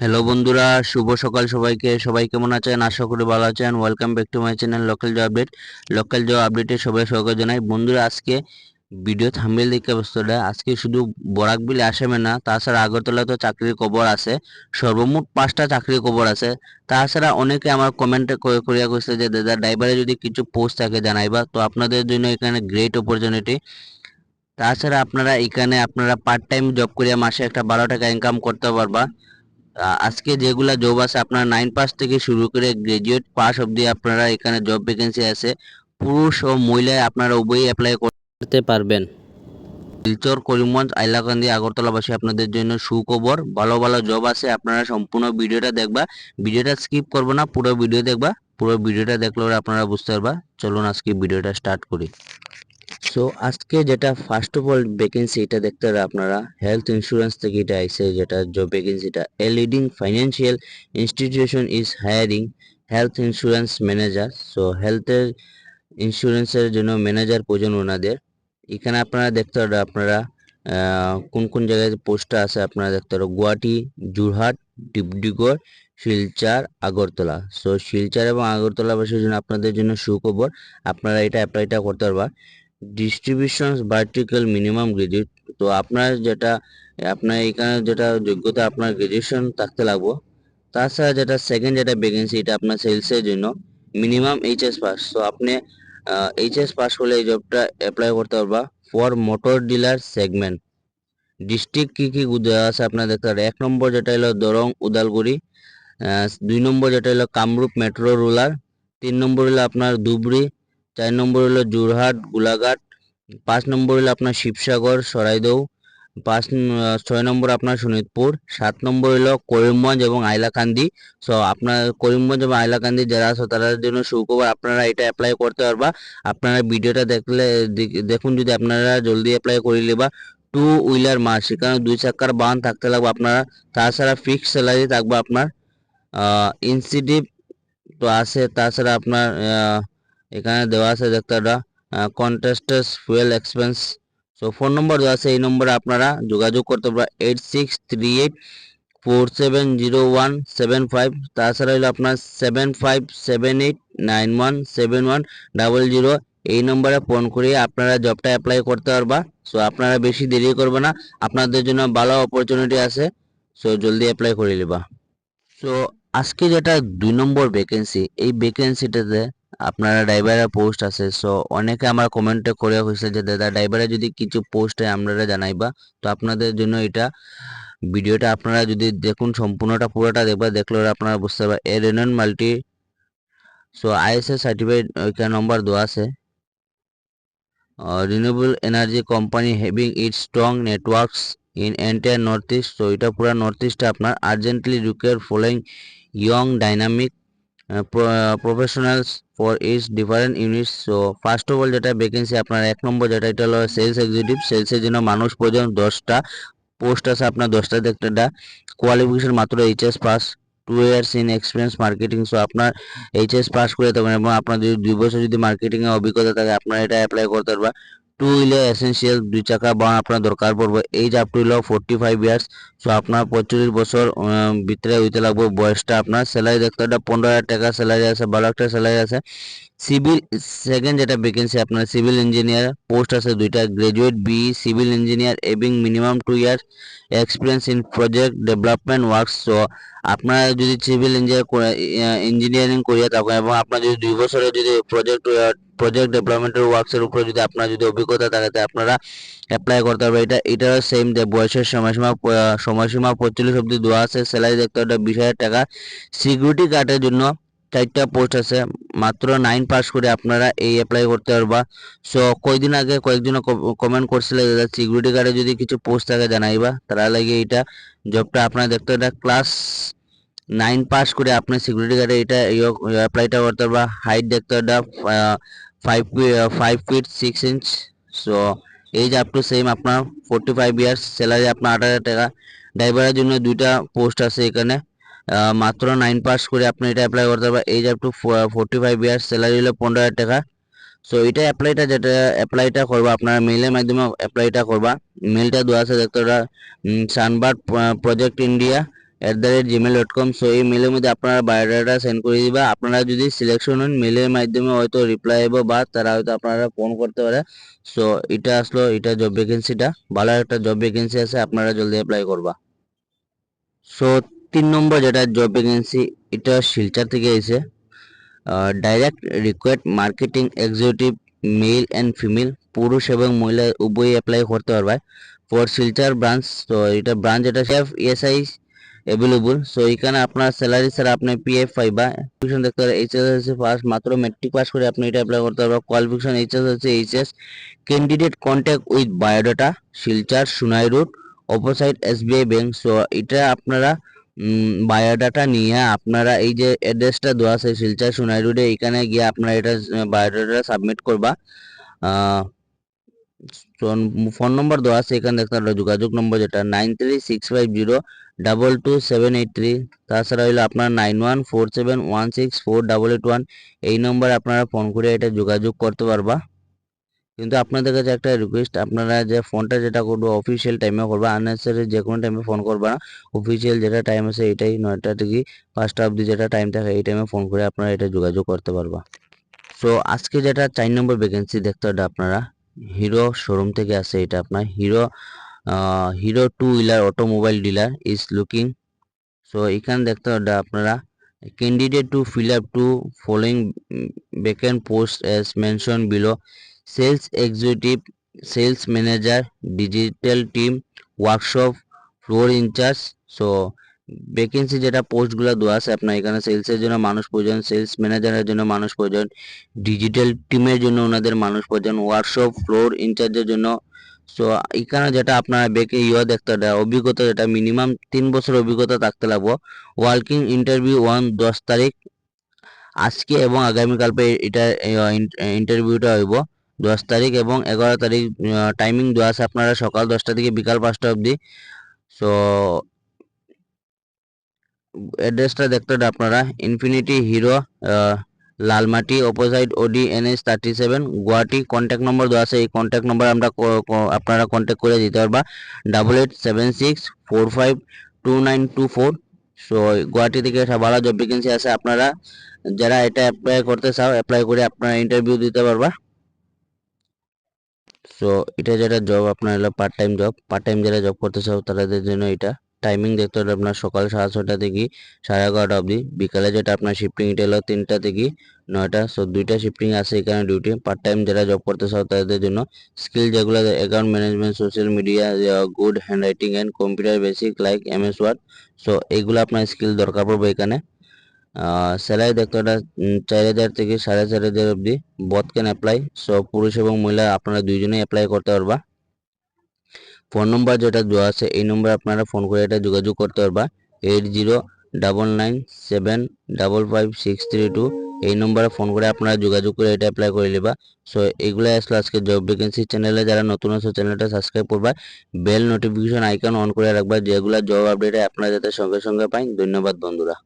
Hello বন্ধুরা। শুভ সকাল সবাইকে। সবাই কেমন আছেন? আশা করি ভালো আছেন। Welcome back to my channel local job update local job আপডেটে সবাই স্বাগত জানাই। বন্ধুরা, আজকে ভিডিও থাম্বেল দেখে অবস্থাটা, আজকে শুধু বরাক বিলে আসামে না, তাছাড়া আগরতলা তো চাকরির খবর আছে। সর্বমোট পাঁচটা চাকরির খবর আছে। তাছাড়া অনেকে আমার কমেন্টে করিয়া কইছে যে, দাদা ড্রাইভারে যদি কিছু পোস্ট থাকে জানাইবা, তো আপনাদের জন্য এখানে গ্রেট অপরচুনিটি তাছাড়া আপনারা এখানে, আপনারা পার্ট টাইম জব করিয়া মাসে একটা বারো টাকা ইনকাম করতে পারবা। আজকে যেগুলা জব আছে, আপনার নাইন পাস থেকে শুরু করে গ্রাজুয়েট পাস অবধি আপনারা এখানে জব ভ্যাকেন্সি আছে। পুরুষ ও মহিলায় আপনারা উভয়ই অ্যাপ্লাই করতে পারবেন। শিলচর, করিমগঞ্জ আইলাকান্দি আগরতলাবাসী আপনাদের জন্য সুখবর। ভালো ভালো জব আছে, আপনারা সম্পূর্ণ ভিডিওটা দেখবা। ভিডিওটা স্কিপ করব না, পুরো ভিডিও দেখবা। পুরো ভিডিওটা দেখলে আপনারা বুঝতে পারবা। চলুন আজকে ভিডিওটা স্টার্ট করি। সো আজকে যেটা ফার্স্ট অফ অল ভ্যাকেন্সি এটা দেখতে পারেন আপনারা। হেলথ ইন্স্যুরেন্স থেকে এটা আইসে যেটা job ভ্যাকেন্সিটা a leading financial institution is hiring health insurance manager so হেলথের ইন্স্যুরেন্সের জন্য ম্যানেজার প্রয়োজন ওনাদের। এখানে আপনারা দেখতে পারেন আপনারা কোন কোন জায়গায় পোস্টটা আছে আপনারা দেখতে পারেন গুয়াহাটি যোরহাট ডিব্রুগড়, শিলচর, আগরতলা। সো শিলচর এবং আগরতলা আগরতলাবাসীর জন্য আপনাদের জন্য সুখবর। আপনারা এটা অ্যাপ্লাইটা করতে পারবা। ডিস্ট্রিবিউশন ভার্টিক্যাল মিনিমাম গ্রাজুয়েট তো আপনার যেটা, আপনার এখানে যেটা যোগ্যতা আপনার গ্রাজুয়েশন থাকতে লাগবো, তাছাড়া যেটা সেকেন্ড যেটা ভ্যাকেন্সি এটা আপনার সেলসের জন্য মিনিমাম এইচএস পাস তো আপনি এইচএস পাস হলে এই জবটা অ্যাপ্লাই করতে পারবা for motor dealer segment district কি কি আছে আপনার দেখতে পারেন। এক নম্বর যেটা হলো দরং, উদালগুড়ি দুই নম্বর যেটা হলো কামরূপ মেট্রো রুলার তিন নম্বর হলো আপনার ধুবড়ি চার নম্বর হলো যোরহাট গোলাঘাট, পাঁচ নম্বর হলো আপনার শিবসাগর সরাইদৌ পাঁচ ছয় নম্বর আপনার শোনিতপুর সাত নম্বর হলো করিমগঞ্জ এবং আইলাকান্দি সো আপনার করিমগঞ্জ এবং আইলাকান্দি যারা আছে, তাদের জন্য সুখবর, আপনারা এটা অ্যাপ্লাই করতে পারবা। আপনারা ভিডিওটা দেখলে, দেখ- দেখুন, যদি আপনারা জলদি অ্যাপ্লাই করে নিবা টু হুইলার মাস সেখানে দুই চাকার বাহন থাকতে লাগবে আপনারা। তাছাড়া ফিক্সড স্যালারি থাকবে আপনার ইনসিটিভ তো আছে, তাছাড়া আপনার এখানে দেওয়া আছে দেখতে একটা কন্টেস্টাস fuel expense so phone number দেওয়া আছে, এই নম্বরে আপনারা যোগাযোগ করতে পারবেন। Eight six three eight four seven zero one seven five তাছাড়া হলো আপনার seven five seven eight nine one seven one double zero এই নম্বরে ফোন করে আপনারা জবটা অ্যাপ্লাই করতে পারবা। সো আপনারা বেশি দেরি করবে না। আপনাদের জন্য ভালো অপরচুনিটি আছে। সো জলদি অ্যাপ্লাই করে নিবা। সো আজকে যেটা দুই নম্বর ভ্যাকেন্সি এই ভ্যাকেন্সিটাতে আপনারা ড্রাইভারের পোস্ট আছে। সো অনেকে আমার কমেন্টে করে হয়েছে যে, দাদা ড্রাইভারে যদি কিছু পোস্টে আপনারা জানাইবা, তো আপনাদের জন্য এটা ভিডিওটা আপনারা যদি দেখুন, সম্পূর্ণটা পুরোটা দেখবা, দেখলে আপনারা বুঝতে পারবেন a রেনন multi so ISA certified ওইখানে নম্বর দেওয়া আছে। Renewable energy company having it strong networks in entire north east তো এটা পুরো নর্থ ইস্টে আপনার urgently require following young dynamic professionals for its different units so first of all যেটা vacancy আপনার এক নম্বর যেটা, এটা হলো সেলস এক্সিকিউটিভ সেলসের জন্য মানুষ প্রয়োজন দশটা পোস্ট আছে আপনার দশটা দেখতে কোয়ালিফিকেশন মাত্র HS pass two years in experience marketing so আপনার এইচএস পাস করে থাকবেন এবং আপনার যদি দুই বছর যদি মার্কেটিং এ অভিজ্ঞতা থাকে, আপনারা এটা অ্যাপ্লাই করতে পারবেন টু হুইলার এসেন্সিয়াল দুই চাকা বাহন আপনার দরকার পড়বে। এইজ আপ টু হলো ফোর্টি ফাইভ ইয়ার্স সো আপনার পঁয়ত্রিশ বছর ভিতরে হইতে লাগবে বয়সটা আপনার। স্যালারি দেখতে একটা পনেরো হাজার টাকা স্যালারি আছে ভালো একটা স্যালারি আছে। সিভিল সেকেন্ড যেটা ভ্যাকেন্সি আপনার সিভিল ইঞ্জিনিয়ার পোস্ট আছে দুইটা। Graduate B civil engineer এবিং minimum two years experience in project development works so আপনারা যদি সিভিল ইঞ্জিনিয়ার ইঞ্জিনিয়ারিং করিয়া থাকেন এবং আপনার যদি দুই বছরের যদি প্রজেক্ট প্রজেক্ট ডেভেলপমেন্টের ওয়ার্কসের উপরে যদি আপনার যদি অভিজ্ঞতা থাকে তাহলে আপনারা অ্যাপ্লাই করতে পারবেন। এটা, এটাও সেম যে বয়সের সময়সীমা সময়সীমা পঁয়তাল্লিশ অব্দি দেওয়া আছে। স্যালারি দেখতে হবে বিশ হাজার টাকা। সিকিউরিটি গার্ডের জন্য চারটা পোস্ট আছে। মাত্র নাইন পাস করে আপনারা এই অ্যাপ্লাই করতে পারবা। সো কয়দিন আগে কয়েকজন কমেন্ট করছিল যে সিকিউরিটি গার্ডে যদি কিছু পোস্ট থাকে জানাইবা? তারা লাগে এটা জবটা আপনারা দেখতে এটা ক্লাস নাইন পাস করে আপনি সিকিউরিটি গার্ডে এটা অ্যাপ্লাইটা করতে পারবা। হাইট দেখতে এটা five five feet six inch so age up to same আপনার ফোর্টি ফাইভ ইয়ার্স স্যালারি আপনার আট হাজার টাকা। ড্রাইভারের জন্য দুইটা পোস্ট আছে এখানে। মাত্র নাইন পাস করে আপনি এটা অ্যাপ্লাই করতে পারবেন। Age up to forty five years salary হলো পনেরো হাজার টাকা। সো এটা অ্যাপ্লাইটা যেটা অ্যাপ্লাইটা করবা। আপনারা মেইলের মাধ্যমে অ্যাপ্লাইটা করবা। মেইলটা দেওয়া আছে দেখতে ওটা Sunbird project India at the rate gmail dot com so এই মেলের মধ্যে আপনারা বায়োডাটা সেন্ড করে দিবা। আপনারা যদি সিলেকশন হন মেলের মাধ্যমে হয়তো রিপ্লাই আইব বা তারা হয়তো আপনারা ফোন করতে পারে। সো এটা আসলো, এটা জব ভ্যাকেন্সিটা ভালো একটা জব ভ্যাকেন্সি আছে, আপনারা জলদি অ্যাপ্লাই করবা। সো তিন নম্বর যেটা জব ভ্যাকেন্সি এটা শিলচার থেকে এসে direct required marketing executive male and female পুরুষ এবং মহিলা উভয়ই অ্যাপ্লাই করতে পারবে। ফর শিলচার ব্রাঞ্চ তো এটা ব্রাঞ্চ এটা শেফ এসআই অ্যাভেলেবল সো এখানে আপনার স্যালারি স্যার আপনি পিএফ পাইবা কোয়ালিফিকেশন দেখতে পারেন এইচএস হচ্ছে পাস মাত্র মেট্রিক পাস করে আপনি এটা অ্যাপ্লাই করতে পারবেন। কোয়ালিফিকেশন এইচএস হচ্ছে HS candidate contact with biodata Silchar Sonai road opposite SBI bank so এটা আপনারা বায়োডাটা নিয়ে আপনারা এই যে অ্যাড্রেসটা দেওয়া আছে শিলচর সোনাই রোডে এখানে গিয়ে আপনারা এটা বায়োডাটা সাবমিট করবা। ফোন নম্বর দেওয়া আছে, এখানে দেখতে পারবেন যোগাযোগ নম্বর যেটা nine three six five zero double two seven eight three তাছাড়া হইল আপনার nine one four seven one six four double eight one এই নম্বরে আপনারা ফোন করে এটা যোগাযোগ করতে পারবা। কিন্তু আপনাদের কাছে একটা রিকোয়েস্ট আপনারা যে ফোনটা যেটা করব অফিসিয়াল টাইমে করবা আননেসারি যে কোনো টাইমে ফোন করবা না। অফিসিয়াল যেটা টাইম আছে এটাই নয়টা থেকে পাঁচটা অবধি যেটা টাইম থাকে এই টাইমে ফোন করে আপনারা এটা যোগাযোগ করতে পারবা। সো আজকে যেটা চার নম্বর ভ্যাকেন্সি দেখতে হবে আপনারা। হিরো শোরুম থেকে আছে এটা আপনার। Hero Hero two wheeler automobile dealer is looking so এখানে দেখতে হবে আপনারা। Candidate to fill up to following vacant post as mention below sales executive sales manager, digital team, workshop, floor incharge. So vacancy যেটা পোস্টগুলো দেওয়া আছে, আপনার এখানে সেলসের জন্য মানুষ প্রয়োজন, সেলস ম্যানেজারের জন্য মানুষ প্রয়োজন, ডিজিটাল টিমের জন্য ওনাদের মানুষ প্রয়োজন, ওয়ার্কশপ, ফ্লোর ইনচার্জের জন্য। সো এখানে যেটা আপনার বেকে ইয়ে দেখতে হবে, অভিজ্ঞতা যেটা মিনিমাম তিন বছর অভিজ্ঞতা থাকতে লাগবো। ওয়ার্কিং ইন্টারভিউ ওয়ান দশ তারিখ। আজকে এবং আগামীকাল পে এটা ইন্টারভিউটা হইব। দশ তারিখ এবং এগারো তারিখ টাইমিং দেওয়া আছে আপনারা সকাল দশটা থেকে বিকাল পাঁচটা অবধি। সো অ্যাড্রেসটা দেখতে আপনারা। Infinity Hero Lalmati opposite OD NS thirty seven Guwahati contact number দেওয়া আছে। এই কন্ট্যাক্ট নম্বর আমরা আপনারা কন্ট্যাক্ট করে দিতে পারবা। Double eight seven six four five two nine two four so Guwahati থেকে একটা ভালো জব ভ্যাকেন্সি আছে আপনারা। যারা এটা অ্যাপ্লাই করতে চাও অ্যাপ্লাই করে আপনারা ইন্টারভিউ দিতে পারবা। সো এটা যেটা জব আপনার হলো part time job part time যারা জব করতে চাও তাদের জন্য এটা। টাইমিং দেখতে হবে আপনার সকাল সাড়ে ছটা থেকে সাড়ে এগারোটা অবধি। বিকালে যেটা আপনার শিফটিং এটা হলো তিনটা থেকে নয়টা। সো দুইটা শিফটিং আছে এখানে ডিউটি পার্ট টাইম যারা জব করতে চাও তাদের জন্য স্কিল যেগুলো account management social media good hand writing and computer basic like M S word so এগুলো আপনার স্কিল দরকার পড়বে এখানে। স্যালারি দেখতে হবে চার হাজার থেকে সাড়ে চার হাজার অবধি। বোথ ক্যান অ্যাপ্লাই সো পুরুষ এবং মহিলা, আপনারা দুইজনেই অ্যাপ্লাই করতে পারবা। ফোন নম্বর যেটা দেওয়া আছে, এই নম্বরে আপনারা ফোন করে এটা যোগাযোগ করতে পারবা। Eight zero double nine seven double five six three two, এই নম্বরে ফোন করে আপনারা যোগাযোগ করে এটা অ্যাপ্লাই করে নেবা। সো এগুলো আসলে আজকে জব ভ্যাকেন্সি চ্যানেলে যারা নতুন আছে চ্যানেলটা সাবস্ক্রাইব করবা। বেল নোটিফিকেশন আইকন অন করে রাখবা। যেগুলো জব আপডেটে আপনারা যাতে সঙ্গে সঙ্গে পাই। ধন্যবাদ, বন্ধুরা।